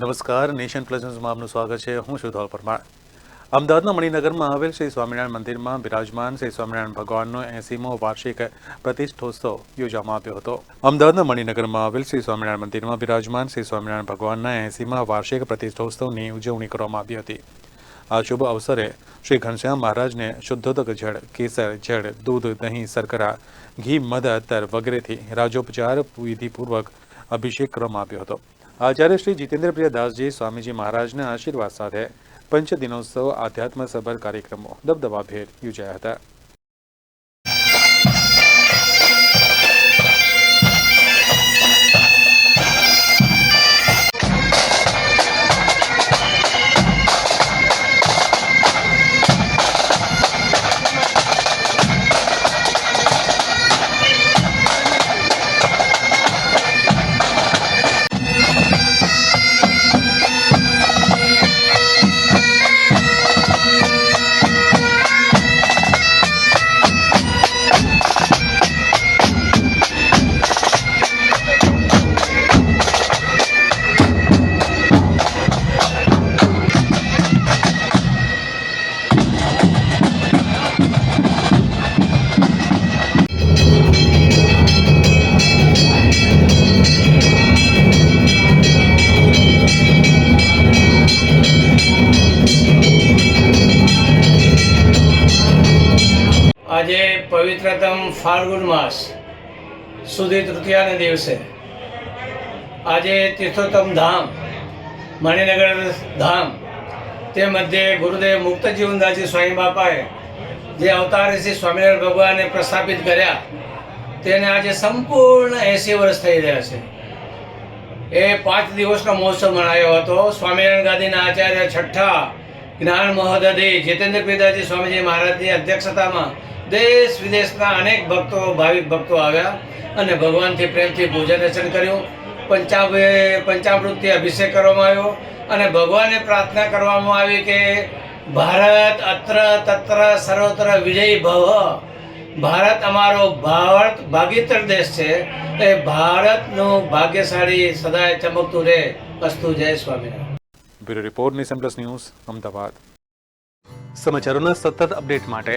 નમસ્કાર, nation plus આપનું સ્વાગત છે. હું છું ધોલ પરમાર. અમદાવાદના મણિનગરમાં આવેલ શ્રી સ્વામિનારાયણ મંદિરમાં બિરાજમાન શ્રી સ્વામિનારાયણ ભગવાનનો એસીમો વાર્ષિક પ્રતિષ્ઠોત્સવ યોજવામાં આવ્યો હતો. અમદાવાદના મણિનગરમાં આવેલ શ્રી સ્વામિનારાયણ મંદિરમાં બિરાજમાન શ્રી સ્વામિનારાયણ ભગવાનના એસીમા વાર્ષિક પ્રતિષ્ઠોત્સવની ઉજવણી કરવામાં આવી હતી. આ શુભ અવસરે શ્રી ઘનશ્યામ મહારાજને શુદ્ધોદક જળ, કેસર, જળ, દૂધ, દહીં, શર્કરા, ઘી, મધ અત્તર વગેરેથી રાજોપચાર વિધિપૂર્વક અભિષેક કરવામાં આવ્યો હતો. આચાર્ય શ્રી જીતેન્દ્રપ્રિય દાસજી સ્વામીજી મહારાજના આશીર્વાદ સાથે પંચ દિનોત્સવ આધ્યાત્મ સભર કાર્યક્રમો, દબદબાભેર યોજાયા હતા. આજે પવિત્રતમ ફાલ્ગુન માસ સુધી તૃતીયાના દિવસે. આજે તીર્થોત્તમ ધામ, મણિનગર ધામ, તે મધ્યે ગુરુદેવ મુક્તજીવનદાસજી સ્વામી બાપાએ જે અવતાર શ્રી સ્વામિનારાયણ ભગવાનને પ્રસ્થાપિત કર્યા, તેને આજે સંપૂર્ણ એંસી વર્ષ થઈ રહ્યા છે. એ પાંચ દિવસનો મહોત્સવ મનાયો હતો. સ્વામિનારાયણ ગાંધીના આચાર્ય છઠ્ઠા જ્ઞાન મહોદધિ જીતેન્દ્ર પિતાજી સ્વામીજી મહારાજની અધ્યક્ષતામાં દેશ વિદેશના અનેક ભક્તો ભાવિક ભક્તો આવ્યા અને ભગવાનથી પ્રેમથી પૂજન અર્ચન કર્યું. પંચાબ પંચામૃતથી અભિષેક કરવામાં આવ્યો અને ભગવાને પ્રાર્થના કરવામાં આવી કે ભારત અત્ર તત્ર સર્વત્ર વિજયી ભવ. ભારત અમારો ભારત ભાગીતર દેશ છે. એ ભારતનું ભાગ્યશાળી સદાય ચમકતું રહે. અસ્તુ જય Swaminarayan. Bureau report plus news Ahmedabad. સમાચારોના સતત અપડેટ માટે